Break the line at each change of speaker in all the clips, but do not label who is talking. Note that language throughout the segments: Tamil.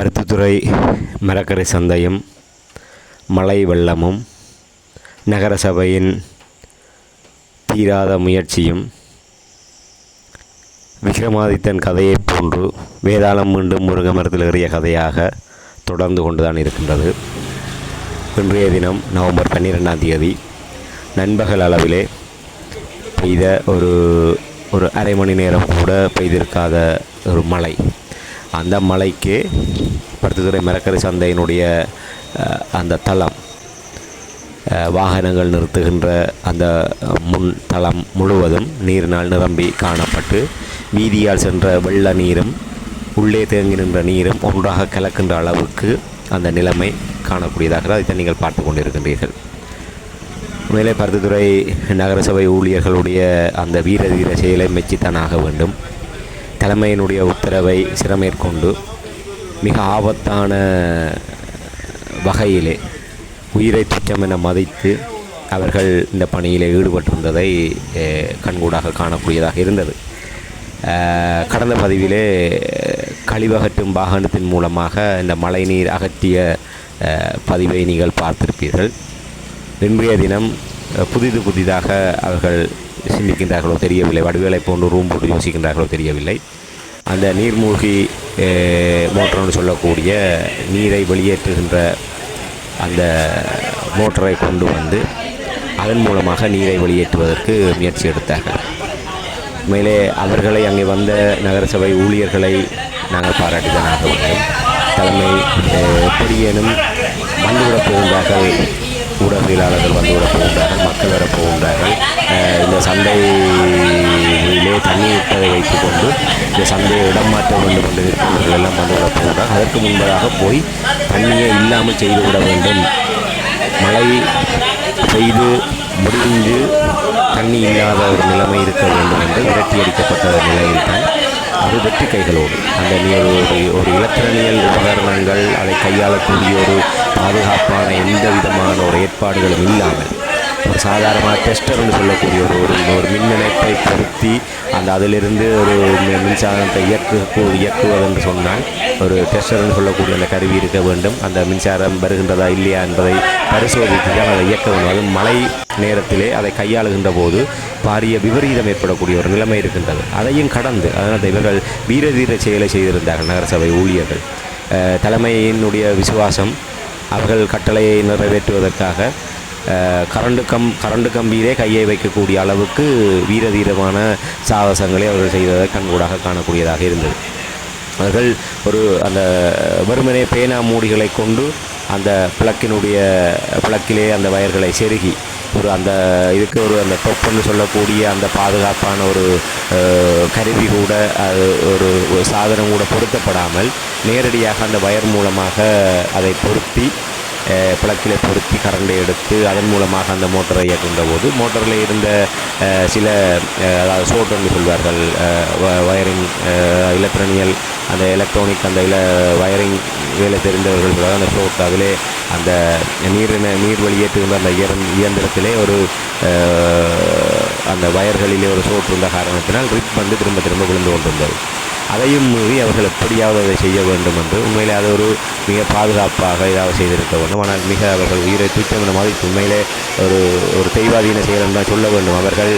பருத்தித்துறை மரக்கரை சந்தையும் மழை வெள்ளமும் நகர சபையின் தீராத முயற்சியும் விக்ரமாதித்தன் கதையைப் போன்று வேதாளம் மீண்டும் முருக மரத்தில் ஏறிய கதையாக தொடர்ந்து கொண்டுதான் இருக்கின்றது. இன்றைய தினம் நவம்பர் பன்னிரெண்டாம் தேதி நண்பகல் அளவிலே பெய்த ஒரு ஒரு அரை மணி நேரம் கூட பெய்திருக்காத ஒரு மழை. அந்த மலைக்கு பருத்தித்துறை மரக்கரை சந்தையினுடைய அந்த தளம் வாகனங்கள் நிறுத்துகின்ற அந்த முன் தளம் முழுவதும் நீரினால் நிரம்பி காணப்பட்டு வீதியால் சென்ற வெள்ள நீரும் உள்ளே தேங்கி நின்ற நீரும் ஒன்றாக கலக்கின்ற அளவுக்கு அந்த நிலைமை காணக்கூடியதாக அதை நீங்கள் பார்த்து கொண்டிருக்கின்றீர்கள். மேலே பருத்தித்துறை நகரசபை ஊழியர்களுடைய அந்த வீர தீர செயலை மெச்சித்தான் ஆக வேண்டும். தலைமையினுடைய உத்தரவை சிறமேற்கொண்டு மிக ஆபத்தான வகையிலே உயிரை துச்சம் என மதித்து அவர்கள் இந்த பணியில் ஈடுபட்டிருந்ததை கண்கூடாக காணக்கூடியதாக இருந்தது. கடந்த பதிவிலே கழிவகற்றும் வாகனத்தின் மூலமாக இந்த மழைநீர் அகற்றிய பதிவை நீங்கள் பார்த்திருப்பீர்கள். இன்றைய தினம் புதிது புதிதாக அவர்கள் சிந்திக்கின்றார்களோ தெரியவில்லை வடிவேலை போன்று ரூம் போட்டு யோசிக்கின்றார்களோ தெரியவில்லை. அந்த நீர்மூழ்கி மோட்டர்னு சொல்லக்கூடிய நீரை வெளியேற்றுகின்ற அந்த மோட்டரை கொண்டு வந்து அதன் மூலமாக நீரை வெளியேற்றுவதற்கு முயற்சி எடுத்தார்கள். மேலே அவர்களை அங்கே வந்த நகரசபை ஊழியர்களை நாங்கள் பாராட்டிதான் ஆக வேண்டும் தலைமை எப்படியேனும் வந்துவிடப் போகின்றார்கள். ஊடகவியலாளர்கள் வந்து வரப்போகின்றார்கள் மக்கள் வரப்போகின்றார்கள் இந்த சந்தையிலே தண்ணி விட்டதை வைத்துக்கொண்டு இந்த சந்தையை இடம் மாற்ற வேண்டும் என்று நிற்பவர்கள் எல்லாம் வந்து வரப்போகின்றார் அதற்கு முன்பதாக போய் தண்ணியை இல்லாமல் செய்துவிட வேண்டும். மழை பெய்து முடிந்து தண்ணி இல்லாத ஒரு நிலைமை இருக்க வேண்டும் என்று விரட்டி அடிக்கப்பட்ட நிலையில்தான் அது வெற்றி கைகளோடு. அந்த நீ ஒரு ஒரு- இலத்திரனியல் உபகரணங்கள் அதை கையாளக்கூடிய ஒரு பாதுகாப்பான எந்த விதமான ஒரு ஏற்பாடுகளும் இல்லாமல் ஒரு டெஸ்டர்னு சொல்லக்கூடிய ஒரு ஒரு ஒரு மின் இணைப்பை பொருத்தி அந்த அதிலிருந்து ஒரு மின்சாரத்தை இயக்கு இயக்குவது என்று சொன்னால் ஒரு டெஸ்டர்னு சொல்லக்கூடிய அந்த கருவி இருக்க வேண்டும். அந்த மின்சாரம் வருகின்றதா இல்லையா என்பதை பரிசோதித்து தான் அதை இயக்க வேண்டும். அது மழை நேரத்திலே அதை கையாளுகின்ற போது பாரிய விபரீதம் ஏற்படக்கூடிய ஒரு நிலைமை இருக்கின்றது. அதையும் கடந்து அதனால் இவர்கள் வீர தீர செயலை செய்திருந்தார்கள் நகரசபை ஊழியர்கள். தலைமையினுடைய விசுவாசம் அவர்கள் கட்டளையை நிறைவேற்றுவதற்காக கரண்டு கம் கரண்டு கம்பியிலே கையை வைக்கக்கூடிய அளவுக்கு வீரதீரமான சாகசங்களை அவர்கள் செய்ததை கண்கூடாக காணக்கூடியதாக இருந்தது. அவர்கள் ஒரு அந்த வெறுமனே பேனா மூடிகளை கொண்டு அந்த பிளக்கினுடைய பிளக்கிலே அந்த வயர்களை செருகி ஒரு அந்த இதுக்கு ஒரு அந்த தொப்புன்னு சொல்லக்கூடிய அந்த பாதுகாப்பான ஒரு கருவி கூட அது ஒரு ஒரு சாதனம் கூட பொருத்தப்படாமல் நேரடியாக அந்த வயர் மூலமாக அதை பொருத்தி பிளக்கில் பொருத்தி கரண்டை எடுத்து அதன் மூலமாக அந்த மோட்டரை இயக்குகின்ற போது மோட்டரில் இருந்த சில அதாவது சோட் என்று சொல்வார்கள் வ- வயரிங் அஹ், இலக்ட்ரானியல் அந்த எலக்ட்ரானிக் அந்த இல வயரிங் வேலை தெரிந்தவர்கள் அந்த சோட் அதிலே அந்த நீர் நீர் வெளியேற்றுகின்ற அந்த இயந்திர இயந்திரத்திலே ஒரு அந்த வயர்களிலே ஒரு சோற்று இருந்த காரணத்தினால் ரிப் வந்து திரும்ப திரும்ப விழுந்து கொண்டிருந்தது. அதையும் மீறி அவர்கள் எப்படியாவது அதை செய்ய வேண்டும் என்று உண்மையிலே அது ஒரு மிக பாதுகாப்பாக ஏதாவது செய்திருக்க வேண்டும். ஆனால் மிக அவர்கள் உயிரை துச்சம் மாதிரி உண்மையிலே ஒரு ஒரு தெய்வாதீன செயல் தான் சொல்ல வேண்டும். அவர்கள்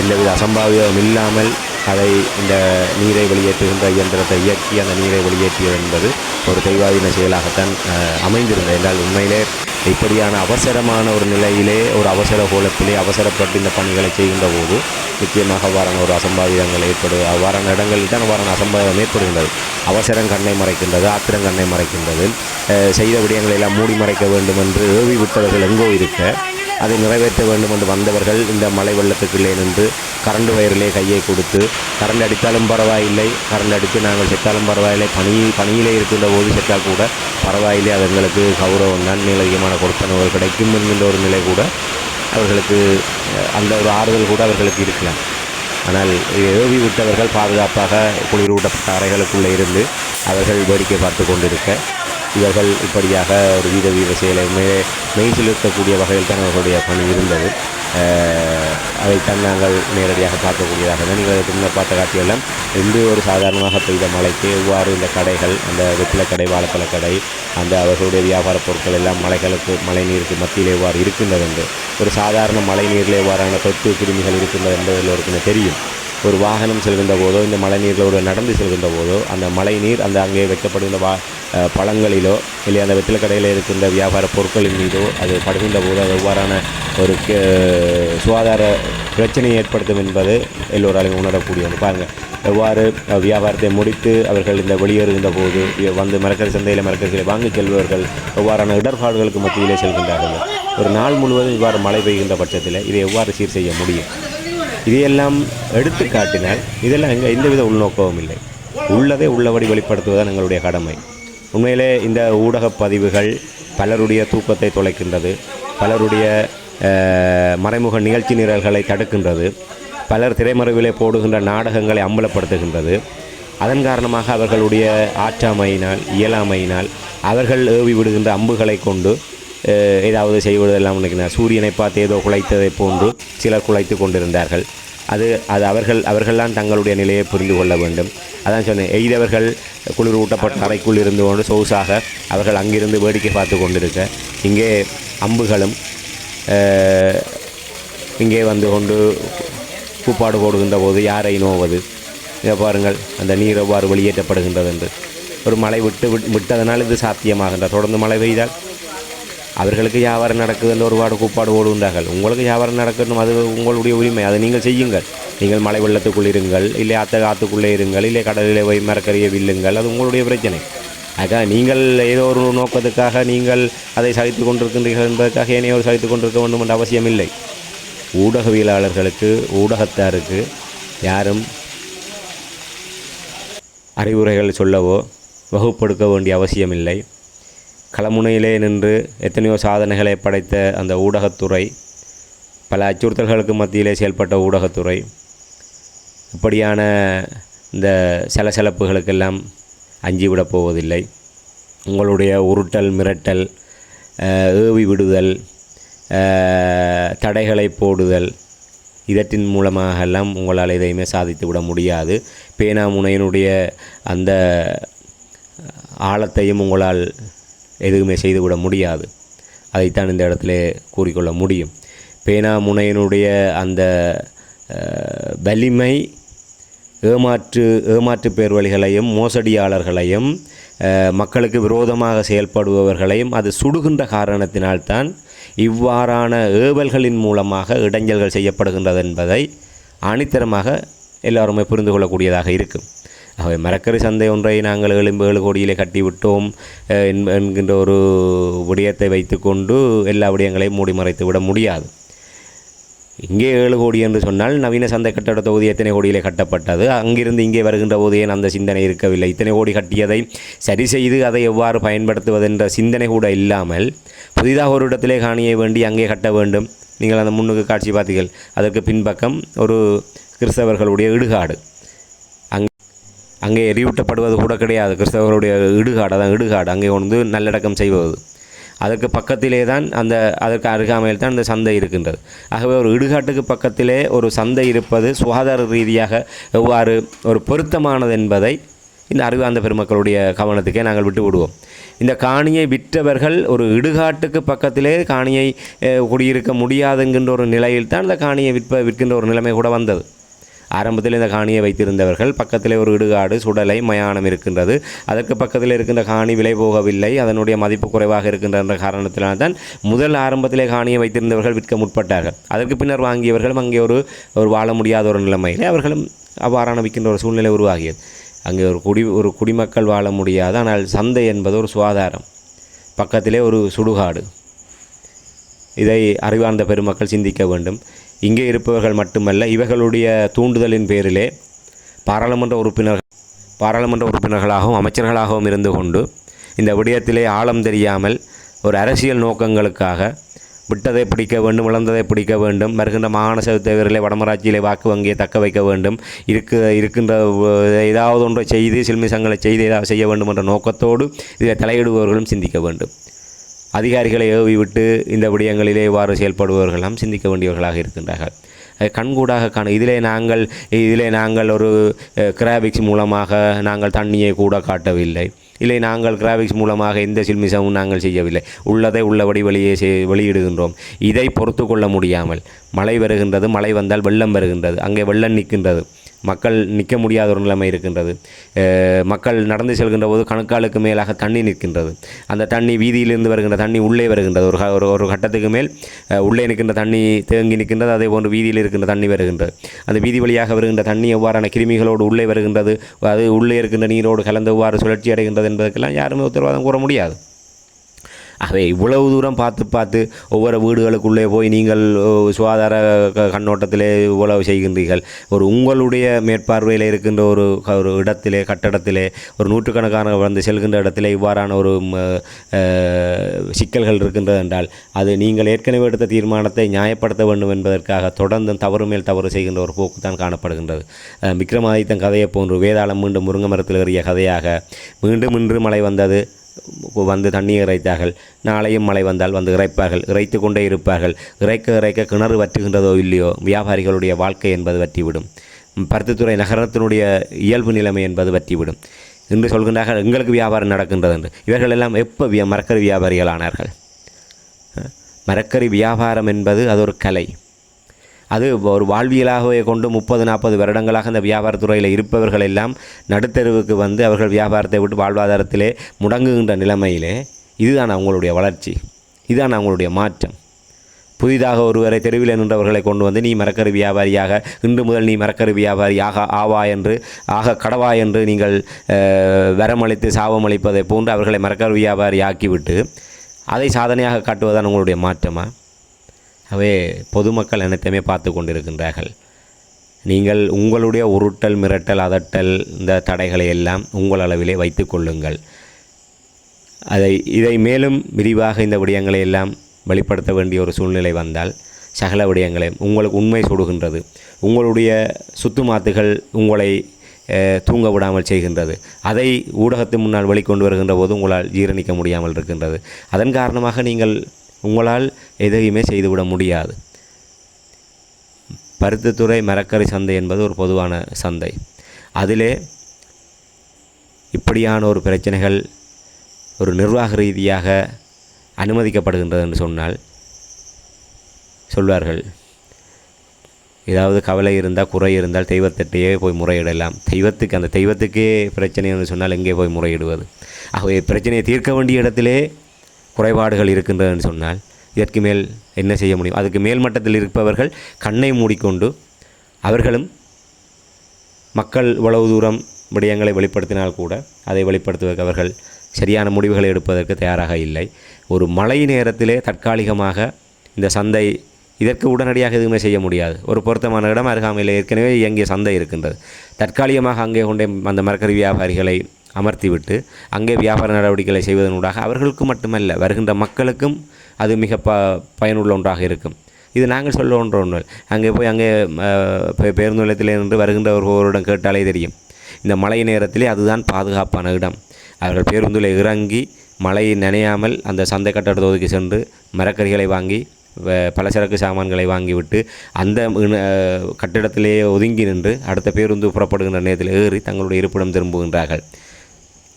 எந்தவித அசம்பாவிதம் இல்லாமல் அதை இந்த நீரை வெளியேற்றுகின்ற இயந்திரத்தை இயக்கி அந்த நீரை வெளியேற்றியது என்பது ஒரு தெய்வாதீன செயலாகத்தான் அமைந்திருந்தது. என்றால் உண்மையிலே இப்படியான அவசரமான ஒரு நிலையிலே ஒரு அவசர கோலத்திலே அவசரப்பட்டு இந்த பணிகளை செய்கின்ற போது நிச்சயமாக அவ்வாறான ஒரு அசம்பாவிதங்கள் ஏற்படு அவ்வாறான இடங்களில் தான் அவ்வாறான அசம்பாவிதம் ஏற்படுகின்றது. அவசரம் கண்ணை மறைக்கின்றது ஆத்திரம் கண்ணை மறைக்கின்றது. செய்த விடயங்களை எல்லாம் மூடி மறைக்க வேண்டும் என்று ஏவி விட்டவர்கள் எங்கோ இருக்க அதை நிறைவேற்ற வேண்டும் என்று வந்தவர்கள் இந்த மலை வெள்ளத்துக்குள்ளே நின்று கரண்ட் வயரிலே கையை கொடுத்து கரண்ட் அடித்தாலும் பரவாயில்லை கரண்ட் அடித்து நாங்கள் செத்தாலும் பரவாயில்லை பணி பணியிலே இருக்கின்ற போது செத்தால் கூட பரவாயில்லை அது எங்களுக்கு கௌரவம் தான் மேலதிகமான கொடுப்பனவு கிடைக்கும் என்கின்ற ஒரு நிலை கூட அவர்களுக்கு அந்த ஒரு ஆறுதல் கூட அவர்களுக்கு இருக்கலாம் ஆனால் ஏவி விட்டவர்கள் பாதுகாப்பாக குளிரூட்டப்பட்ட அறைகளுக்குள்ளே இருந்து அவர்கள் வேடிக்கை பார்த்து கொண்டிருக்க இவர்கள் இப்படியாக ஒரு வீத வீத செயலை மே மெய் செலுத்தக்கூடிய வகையில் தான் அவர்களுடைய பணி இருந்தது. அதைத்தான் நாங்கள் நேரடியாக பார்க்கக்கூடியதாக நீங்கள் இதுக்கு முன்னர் பார்த்த காட்சியெல்லாம் இன்று ஒரு சாதாரணமாக பெய்த மழைக்கு எவ்வாறு இந்த கடைகள் அந்த வெற்றிலை கடை வாழைப்பழ கடை அந்த அவர்களுடைய வியாபார பொருட்கள் எல்லாம் மலைகளுக்கு மழை நீருக்கு மத்தியில் எவ்வாறு இருக்கின்றது என்று ஒரு சாதாரண மழை நீரில் எவ்வாறான தொற்று கிருமிகள் இருக்கின்றது என்பது எல்லோருக்குமே தெரியும். ஒரு வாகனம் செல்கின்ற போதோ இந்த மழை நீர்களோடு நடந்து செல்கின்ற போதோ அந்த மழை நீர் அந்த அங்கே வைக்கப்படுகின்ற வா பழங்களிலோ இல்லை அந்த வெற்றில கடையில் இருக்கின்ற வியாபார பொருட்களின் மீதோ அது படுகின்ற போது அது எவ்வாறான ஒரு கே- சுகாதார பிரச்சனையை ஏற்படுத்தும் என்பது எல்லோராலையும் உணரக்கூடிய ஒன்று. பாருங்கள் எவ்வாறு வியாபாரத்தை முடித்து அவர்கள் இந்த வெளியேறுகின்ற போது வந்து மரக்கறி சந்தையில் மரக்கறிகளை வாங்கி செல்பவர்கள் எவ்வாறான இடர்பாடுகளுக்கு மத்தியிலே செல்கின்றார்கள். ஒரு நாள் முழுவதும் இவ்வாறு மழை பெய்கின்ற பட்சத்தில் இதை எவ்வாறு சீர் செய்ய முடியும்? இதையெல்லாம் எடுத்து காட்டினால் இதெல்லாம் எங்க எந்தவித உள்நோக்கமும் இல்லை. உள்ளதை உள்ளபடி வெளிப்படுத்துவதுதான் எங்களுடைய கடமை. உண்மையிலே இந்த ஊடகப் பதிவுகள் பலருடைய தூக்கத்தை தொலைக்கின்றது பலருடைய மறைமுக நிகழ்ச்சி நிரல்களை தடுக்கின்றது பலர் திரைமறைவிலே போடுகின்ற நாடகங்களை அம்பலப்படுத்துகின்றது. அதன் காரணமாக அவர்களுடைய ஆற்றாமையினால் இயலாமையினால் அவர்கள் ஏவி விடுகின்ற அம்புகளை கொண்டு ஏதாவது செய்வதெல்லாம் நினைக்கிறேன் சூரியனை பார்த்து ஏதோ குலைத்ததை போன்று சிலர் குலைத்து கொண்டிருந்தார்கள். அது அது அவர்கள் அவர்கள்லாம் தங்களுடைய நிலையை புரிந்து கொள்ள வேண்டும். அதான் சொன்னேன் எய்தவர்கள் குளிர் ஊட்டப்பட்ட அறைக்குள் இருந்து கொண்டு சொகுசாக அவர்கள் அங்கிருந்து வேடிக்கை பார்த்து கொண்டிருக்க இங்கே அம்புகளும் இங்கே வந்து கொண்டு கூப்பாடு போடுகின்ற போது யாரை நோவது? இங்கே பாருங்கள் அந்த நீர் எவ்வாறு வெளியேற்றப்படுகின்றது என்று ஒரு மழை விட்டு விட்டதனால் இது சாத்தியமாகின்ற தொடர்ந்து மழை பெய்தால் அவர்களுக்கு வியாபாரம் நடக்குது என்று ஒருபாடு கூப்பாடு ஓடுகின்றார்கள். உங்களுக்கு வியாபாரம் நடக்கணும் அது உங்களுடைய உரிமை. அதை நீங்கள் செய்யுங்கள். நீங்கள் மழை வெள்ளத்துக்குள் இருங்கள் இல்லை ஆத்த ஆற்றுக்குள்ளே இருங்கள் இல்லை கடலிலே போய் மரக்கறியை வில்லுங்கள். அது உங்களுடைய பிரச்சனை. ஆக நீங்கள் ஏதோ ஒரு நோக்கத்துக்காக நீங்கள் அதை சகித்து கொண்டிருக்கின்றீர்கள் என்பதற்காக ஏனையோர் சகித்து கொண்டிருக்க வேண்டும் என்ற அவசியம் இல்லை ஊடகவியலாளர்களுக்கு ஊடகத்தாருக்கு யாரும் அறிவுரைகள் சொல்லவோ வகுப்படுத்த வேண்டிய அவசியமில்லை. களமுனையிலே நின்று எத்தனையோ சாதனைகளை படைத்த அந்த ஊடகத்துறை பல அச்சுறுத்தல்களுக்கு மத்தியிலே செயல்பட்ட ஊடகத்துறை இப்படியான இந்த சலசலப்புகளுக்கெல்லாம் அஞ்சிவிடப் போவதில்லை. உங்களுடைய உருட்டல் மிரட்டல் ஏவி விடுதல் தடைகளை போடுதல் இதற்றின் மூலமாக எல்லாம் உங்களால் எதையுமே சாதித்து விட முடியாது. பேனா முனையினுடைய அந்த ஆழத்தையும் உங்களால் எதுவுமே செய்துவிட முடியாது. அதைத்தான் இந்த இடத்துல கூறிக்கொள்ள முடியும். பேனா முனையினுடைய அந்த வலிமை ஏமாற்று ஏமாற்று பேர் வழிகளையும் மோசடியாளர்களையும் மக்களுக்கு விரோதமாக செயல்படுபவர்களையும் அது சுடுகின்ற காரணத்தினால்தான் இவ்வாறான ஏவல்களின் மூலமாக இடைஞ்சல்கள் செய்யப்படுகின்றது என்பதை ஆணித்தரமாக எல்லாருமே புரிந்து கொள்ளக்கூடியதாக இருக்கும். ஆகவே மரக்கறி சந்தை ஒன்றை நாங்கள் எலும்பு ஏழு கோடியிலே கட்டிவிட்டோம். என்- என்கின்ற ஒரு விடயத்தை வைத்துக்கொண்டு எல்லா விடயங்களையும் மூடி மறைத்து விட முடியாது. இங்கே ஏழு கோடி என்று சொன்னால் நவீன சந்தை கட்டட தொகுதி எத்தனை கோடியிலே கட்டப்பட்டது? அங்கிருந்து இங்கே வருகின்ற போது ஏன் அந்த சிந்தனை இருக்கவில்லை? இத்தனை கோடி கட்டியதை சரி செய்து அதை எவ்வாறு பயன்படுத்துவதென்ற சிந்தனை கூட இல்லாமல் புதிதாக ஒரு இடத்திலே காணியை வேண்டி அங்கே கட்ட வேண்டும். நீங்கள் அந்த முன்னுக்கு காட்சி பார்த்தீர்கள். அதற்கு பின்பக்கம் ஒரு கிறிஸ்தவர்களுடைய இடுகாடு. அங்கே எரியூட்டப்படுவது கூட கிடையாது. கிறிஸ்தவர்களுடைய இடுகாடு அதான் இடுகாடு. அங்கே வந்து நல்லடக்கம் செய்வது. அதற்கு பக்கத்திலே தான் அந்த அதற்கு அருகாமையில் தான் அந்த சந்தை இருக்கின்றது. ஆகவே ஒரு இடுகாட்டுக்கு பக்கத்திலே ஒரு சந்தை இருப்பது சுகாதார ரீதியாக எவ்வாறு ஒரு பொருத்தமானது என்பதை இந்த அறிவார்ந்த பெருமக்களுடைய கவனத்துக்கே நாங்கள் விட்டு விடுவோம் இந்த காணியை விற்றவர்கள் ஒரு இடுகாட்டுக்கு பக்கத்திலே காணியை குடியிருக்க முடியாதுங்கின்ற ஒரு நிலையில் தான் இந்த காணியை விற்ப விற்கின்ற ஒரு நிலைமை கூட வந்தது. ஆரம்பத்தில் இந்த காணியை வைத்திருந்தவர்கள். பக்கத்திலே ஒரு இடுகாடு சுடலை மயானம் இருக்கின்றது. அதற்கு பக்கத்தில் இருக்கின்ற காணி விலை போகவில்லை. அதனுடைய மதிப்பு குறைவாக இருக்கின்ற காரணத்தினால் தான் முதல் ஆரம்பத்திலே காணியை வைத்திருந்தவர்கள் விற்க முற்பட்டார்கள். அதற்கு பின்னர் வாங்கியவர்களும் அங்கே ஒரு ஒரு வாழ முடியாத ஒரு நிலைமையிலே அவர்களும் அவ்வாறான விற்கின்ற ஒரு சூழ்நிலை உருவாகியது. அங்கே ஒரு குடி ஒரு குடிமக்கள் வாழ முடியாது. ஆனால் சந்தை என்பது ஒரு சுகாதாரம். பக்கத்திலே ஒரு சுடுகாடு. இதை அறிவார்ந்த பெருமக்கள் சிந்திக்க வேண்டும். இங்கே இருப்பவர்கள் மட்டுமல்ல இவர்களுடைய தூண்டுதலின் பேரிலே பாராளுமன்ற உறுப்பினர்கள் பாராளுமன்ற உறுப்பினர்களாகவும் அமைச்சர்களாகவும் இருந்து கொண்டு இந்த விடயத்திலே ஆழம் தெரியாமல் ஒரு அரசியல் நோக்கங்களுக்காக விட்டதை பிடிக்க வேண்டும் இழந்ததை பிடிக்க வேண்டும் வருகின்ற மாகாண சபை தேர்தலிலே வடமராட்சியிலே வாக்கு வங்கியை தக்க வைக்க வேண்டும் இருக்க இருக்கின்ற ஏதாவது ஒன்றை செய்து சில்மிசங்களை செய்து ஏதாவது செய்ய வேண்டும் என்ற நோக்கத்தோடு இதில் தலையிடுபவர்களும் சிந்திக்க வேண்டும். அதிகாரிகளை ஏவி விட்டு இந்த விடயங்களிலே இவ்வாறு செயல்படுபவர்களெல்லாம் சிந்திக்க வேண்டியவர்களாக இருக்கின்றார்கள். கண்கூடாக காண இதிலே நாங்கள் இதிலே நாங்கள் ஒரு கிராபிக்ஸ் மூலமாக நாங்கள் தண்ணியை கூட காட்டவில்லை. இல்லை நாங்கள் கிராபிக்ஸ் மூலமாக எந்த சில்மிசமும் நாங்கள் செய்யவில்லை. உள்ளதை உள்ளபடி வெளியே செய் வெளியிடுகின்றோம். இதை பொறுத்து கொள்ள முடியாமல் மழை வருகின்றது மழை வந்தால் வெள்ளம் வருகின்றது அங்கே வெள்ளம் நிற்கின்றது. மக்கள் நிற்க முடியாத ஒரு நிலைமை இருக்கின்றது. மக்கள் நடந்து செல்கின்ற போது கணக்காலுக்கு மேலாக தண்ணி நிற்கின்றது. அந்த தண்ணி வீதியிலிருந்து வருகின்ற தண்ணி உள்ளே வருகின்றது. ஒரு ஒரு ஒரு கட்டத்துக்கு மேல் உள்ளே நிற்கின்ற தண்ணி தேங்கி நிற்கின்றது. அதே போன்று வீதியில் இருக்கின்ற தண்ணி வருகின்றது. அந்த வீதி வழியாக வருகின்ற தண்ணி எவ்வாறான கிருமிகளோடு உள்ளே வருகின்றது? அது உள்ளே இருக்கின்ற நீரோடு கலந்து எவ்வாறு சுழற்சி அடைகின்றது என்பதற்கெல்லாம் யாருமே உத்தரவாதம் கூற முடியாது. ஆகவே இவ்வளவு தூரம் பார்த்து பார்த்து ஒவ்வொரு வீடுகளுக்குள்ளே போய் நீங்கள் சுகாதார க- கண்ணோட்டத்திலே இவ்வளவு செய்கின்றீர்கள். ஒரு உங்களுடைய மேற்பார்வையில் இருக்கின்ற ஒரு ஒரு இடத்திலே கட்டடத்திலே ஒரு நூற்றுக்கணக்கான வந்து செல்கின்ற இடத்திலே இவ்வாறான ஒரு சிக்கல்கள் இருக்கின்றது என்றால் அது நீங்கள் ஏற்கனவே எடுத்த தீர்மானத்தை நியாயப்படுத்த வேண்டும் என்பதற்காக தொடர்ந்து தவறு மேல் தவறு செய்கின்ற ஒரு போக்கு தான் காணப்படுகின்றது. விக்ரமாதித்தன் கதையை போன்று வேதாளம் மீண்டும் முருங்கை மரத்தில் ஏறிய கதையாக மீண்டும் இன்று மழை வந்தது. வந்து தண்ணீர் இறைத்தார்கள். நாளையும் மழை வந்தால் வந்து இறைப்பார்கள். இறைத்து கொண்டே இருப்பார்கள். இறைக்க இறைக்க கிணறு வற்றுகின்றதோ இல்லையோ வியாபாரிகளுடைய வாழ்க்கை என்பது வற்றிவிடும். பருத்தித்துறை நகரத்தினுடைய இயல்பு நிலைமை என்பது வற்றிவிடும். என்று சொல்கின்றார்கள் எங்களுக்கு வியாபாரம் நடக்கின்றது என்று. இவர்கள் எல்லாம் எப்போ வியா மரக்கறி வியாபாரிகள் ஆனார்கள் மரக்கறி வியாபாரம் என்பது அது ஒரு கலை. அது ஒரு வாழ்வியலாகவே கொண்டு முப்பது நாற்பது வருடங்களாக அந்த வியாபாரத்துறையில் இருப்பவர்கள் எல்லாம் நடுத்தெருவுக்கு வந்து அவர்கள் வியாபாரத்தை விட்டு வாழ்வாதாரத்திலே முடங்குகின்ற நிலைமையிலே இதுதான் அவங்களுடைய வளர்ச்சி? இதுதான் அவங்களுடைய மாற்றம்? புதிதாக ஒருவரை தெருவில் நின்றவர்களை கொண்டு வந்து நீ மரக்கரு வியாபாரியாக இன்று முதல் நீ மரக்கரு வியாபாரியாக ஆவா என்று ஆக கடவா என்று நீங்கள் அஹ், வரமளித்து சாபமளிப்பதை போன்று அவர்களை மரக்கரு வியாபாரி ஆக்கிவிட்டு அதை சாதனையாக காட்டுவதுதான் உங்களுடைய மாற்றமா? அவே பொதுமக்கள் அனைத்தையுமே பார்த்து கொண்டிருக்கின்றார்கள். நீங்கள் உங்களுடைய உருட்டல் மிரட்டல் அதட்டல் இந்த தடைகளை எல்லாம் உங்கள் அளவிலே வைத்து கொள்ளுங்கள். அதை இதை மேலும் விரிவாக இந்த விடயங்களை எல்லாம் வெளிப்படுத்த வேண்டிய ஒரு சூழ்நிலை வந்தால் சகல விடயங்களையும் உங்களுக்கு உண்மை சுடுகின்றது உங்களுடைய சுத்துமாத்துகள் உங்களை தூங்க விடாமல் செய்கின்றது. அதை ஊடகத்தின் முன்னால் வெளிக்கொண்டு வருகின்ற போது உங்களால் ஜீரணிக்க முடியாமல் இருக்கின்றது. அதன் காரணமாக நீங்கள் உங்களால் எதையுமே செய்துவிட முடியாது. பருத்தித்துறை மரக்கறி சந்தை என்பது ஒரு பொதுவான சந்தை. அதிலே இப்படியான ஒரு பிரச்சனைகள் ஒரு நிர்வாக ரீதியாக அனுமதிக்கப்படுகின்றது என்று சொன்னால் சொல்வார்கள் ஏதாவது கவலை இருந்தால் குறை இருந்தால் தெய்வத்திட்டையே போய் முறையிடலாம். தெய்வத்துக்கு அந்த தெய்வத்துக்கே பிரச்சனை என்று சொன்னால் எங்கே போய் முறையிடுவது? ஆகவே பிரச்சனையை தீர்க்க வேண்டிய இடத்திலே குறைபாடுகள் இருக்கின்றதுன்னு சொன்னால் இதற்கு மேல் என்ன செய்ய முடியும்? அதுக்கு மேல் மட்டத்தில் இருப்பவர்கள் கண்ணை மூடிக்கொண்டு அவர்களும் மக்கள் இவ்வளவு தூரம் விடயங்களை வெளிப்படுத்தினால் கூட அதை வெளிப்படுத்துவதற்கு அவர்கள் சரியான முடிவுகளை எடுப்பதற்கு தயாராக இல்லை. ஒரு மழை நேரத்திலே தற்காலிகமாக இந்த சந்தை இதற்கு உடனடியாக எதுவுமே செய்ய முடியாது. ஒரு பொருத்தமான இடம் அருகாமையில் ஏற்கனவே இயங்கிய சந்தை இருக்கின்றது. தற்காலிகமாக அங்கே கொண்டே அந்த மரக்கறி வியாபாரிகளை அமர்த்திவிட்டு அங்கே வியாபார நடவடிக்கைகளை செய்வதனூடாக அவர்களுக்கு மட்டுமல்ல வருகின்ற மக்களுக்கும் அது மிக ப பயனுள்ள ஒன்றாக இருக்கும். இது நாங்கள் சொல்ல ஒன்று ஒன்று அங்கே போய் அங்கே பே- பேருந்து நிலையத்தில் இருந்து வருகின்ற ஒருவரிடம் கேட்டாலே தெரியும். இந்த மழை நேரத்திலே அதுதான் பாதுகாப்பான இடம். அவர்கள் பேருந்தில் இறங்கி மழை நனையாமல் அந்த சந்தை கட்டடத்தொகுதிக்கு சென்று மரக்கறிகளை வாங்கி வ- பலசரக்கு சாமான்களை வாங்கிவிட்டு அந்த கட்டிடத்திலேயே ஒதுங்கி நின்று அடுத்த பேருந்து புறப்படுகின்ற நேரத்தில் ஏறி தங்களுடைய இருப்பிடம் திரும்புகின்றார்கள்.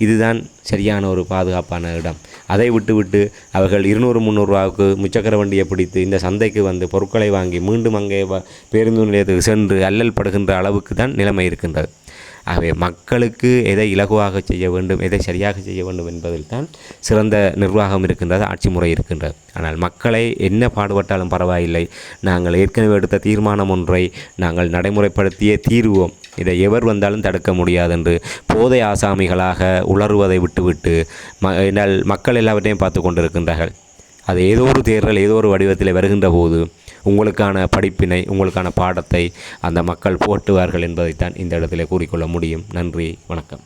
இதுதான் சரியான ஒரு பாதுகாப்பான இடம். அதை விட்டுவிட்டு அவர்கள் இருநூறு முந்நூறுரூவாவுக்கு முச்சக்கர வண்டியை பிடித்து இந்த சந்தைக்கு வந்து பொருட்களை வாங்கி மீண்டும் அங்கே பேருந்து நிலையத்துக்கு சென்று அல்லல் படுகின்ற அளவுக்கு தான் நிலைமை இருக்கின்றது. ஆகவே மக்களுக்கு எதை இலகுவாக செய்ய வேண்டும் எதை சரியாக செய்ய வேண்டும் என்பதில் தான் சிறந்த நிர்வாகம் இருக்கின்றது ஆட்சி முறை இருக்கின்றது. ஆனால் மக்களை என்ன பாடுபட்டாலும் பரவாயில்லை. நாங்கள் ஏற்கனவே எடுத்த தீர்மானம் ஒன்றை நாங்கள் நடைமுறைப்படுத்தியே தீர்வோம். இதை எவர் வந்தாலும் தடுக்க முடியாது என்று போதை ஆசாமிகளாக உளறுவதை விட்டுவிட்டு ம என்னால் மக்கள் எல்லாவற்றையும் பார்த்து கொண்டிருக்கின்றார்கள். அது ஏதோ ஒரு தேர்தல் ஏதோ ஒரு வடிவத்தில் வருகின்ற போது உங்களுக்கான படிப்பினை உங்களுக்கான பாடத்தை அந்த மக்கள் போட்டுவார்கள் என்பதைத்தான் இந்த இடத்திலே கூறிக்கொள்ள முடியும். நன்றி வணக்கம்.